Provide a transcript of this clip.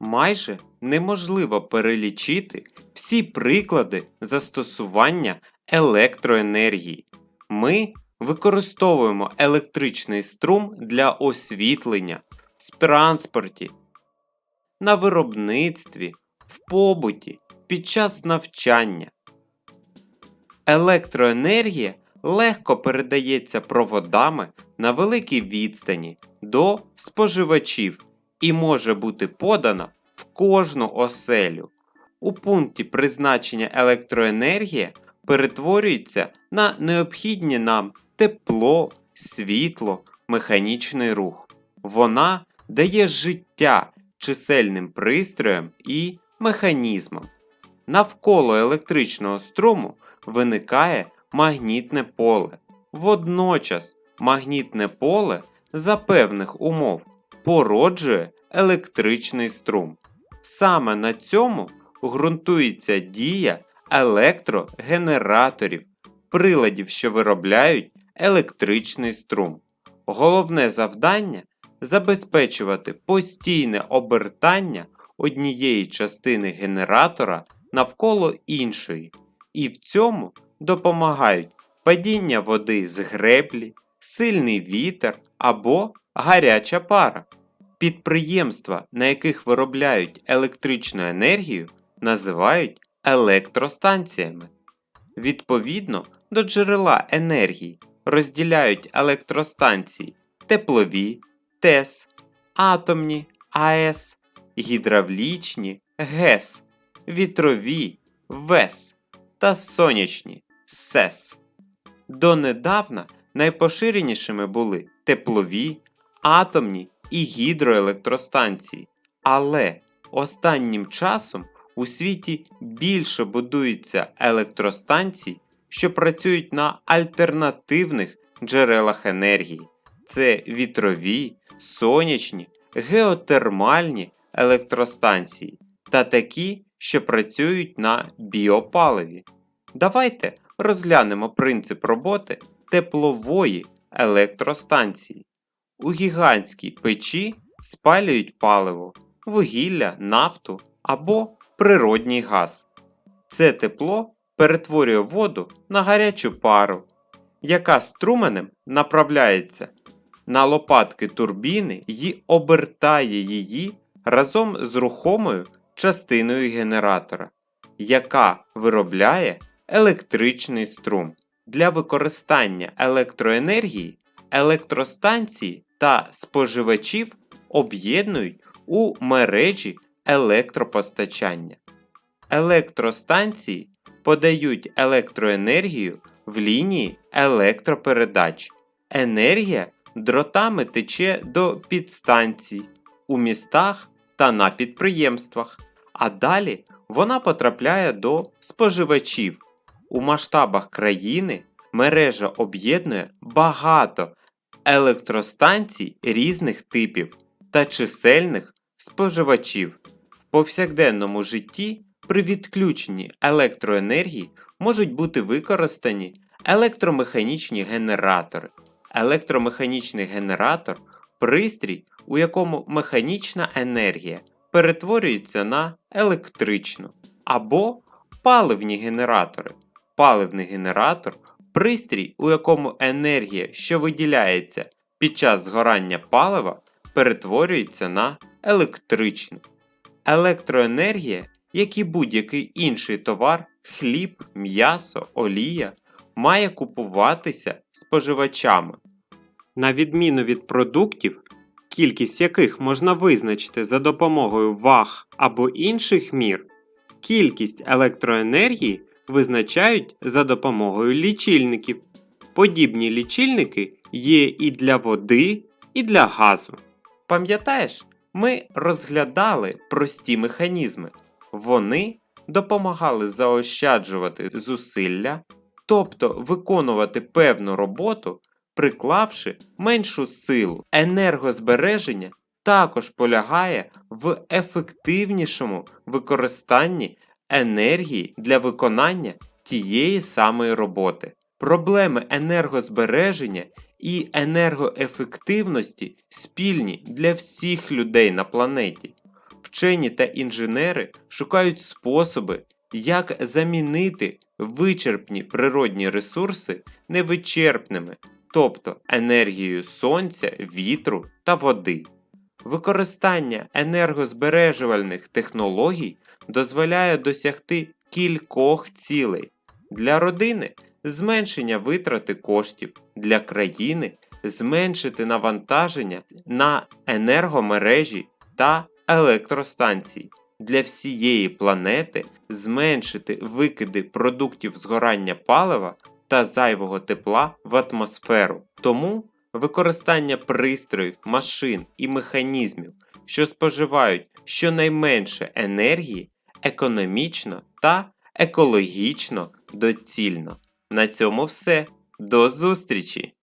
Майже неможливо перелічити всі приклади застосування електроенергії. Ми використовуємо електричний струм для освітлення в транспорті, на виробництві, в побуті, під час навчання. Електроенергія легко передається проводами на великій відстані до споживачів і може бути подана в кожну оселю. У пункті призначення електроенергія перетворюється на необхідні нам тепло, світло, механічний рух. Вона дає життя чисельним пристроям і механізмам. Навколо електричного струму виникає магнітне поле. Водночас магнітне поле за певних умов породжує електричний струм. Саме на цьому ґрунтується дія електрогенераторів, приладів, що виробляють електричний струм. Головне завдання забезпечувати постійне обертання однієї частини генератора навколо іншої, і в цьому допомагають падіння води з греблі, сильний вітер або гаряча пара. Підприємства, на яких виробляють електричну енергію, називають електростанціями. Відповідно до джерела енергії розділяють електростанції теплові, ТЕС, атомні, АЕС, гідравлічні, ГЕС, вітрові, ВЕС та сонячні СЕС. Донедавна найпоширенішими були теплові, атомні і гідроелектростанції, але останнім часом у світі більше будується електростанцій, що працюють на альтернативних джерелах енергії. Це вітрові, сонячні, геотермальні електростанції та такі, що працюють на біопаливі. Давайте розглянемо принцип роботи теплової електростанції. У гігантській печі спалюють паливо, вугілля, нафту або природній газ. Це тепло перетворює воду на гарячу пару, яка струменем направляється на лопатки турбіни і обертає її разом з рухомою частиною генератора, яка виробляє електричний струм. Для використання електроенергії електростанції та споживачів об'єднують у мережі електропостачання. Електростанції подають електроенергію в лінії електропередач. Енергія дротами тече до підстанцій у містах та на підприємствах, а далі вона потрапляє до споживачів. У масштабах країни мережа об'єднує багато електростанцій різних типів та чисельних споживачів. В повсякденному житті при відключенні електроенергії можуть бути використані електромеханічні генератори. Електромеханічний генератор пристрій, у якому механічна енергія перетворюється на електричну, або паливні генератори. Паливний генератор пристрій, у якому енергія, що виділяється під час згорання палива, перетворюється на електричну. Електроенергія, як і будь-який інший товар, хліб, м'ясо, олія, має купуватися споживачами. На відміну від продуктів, кількість яких можна визначити за допомогою ваг або інших мір, кількість електроенергії визначають за допомогою лічильників. Подібні лічильники є і для води, і для газу. Пам'ятаєш, ми розглядали прості механізми. Вони допомагали заощаджувати зусилля, тобто виконувати певну роботу, приклавши меншу силу. Енергозбереження також полягає в ефективнішому використанні енергії для виконання тієї самої роботи. Проблеми енергозбереження і енергоефективності спільні для всіх людей на планеті. Вчені та інженери шукають способи, як замінити вичерпні природні ресурси невичерпними, тобто енергією сонця, вітру та води. Використання енергозбережувальних технологій дозволяє досягти кількох цілей. Для родини зменшення витрати коштів, для країни зменшити навантаження на енергомережі та електростанції, для всієї планети зменшити викиди продуктів згорання палива та зайвого тепла в атмосферу. Тому використання пристроїв, машин і механізмів, що споживають щонайменше енергії, економічно та екологічно доцільно. На цьому все. До зустрічі!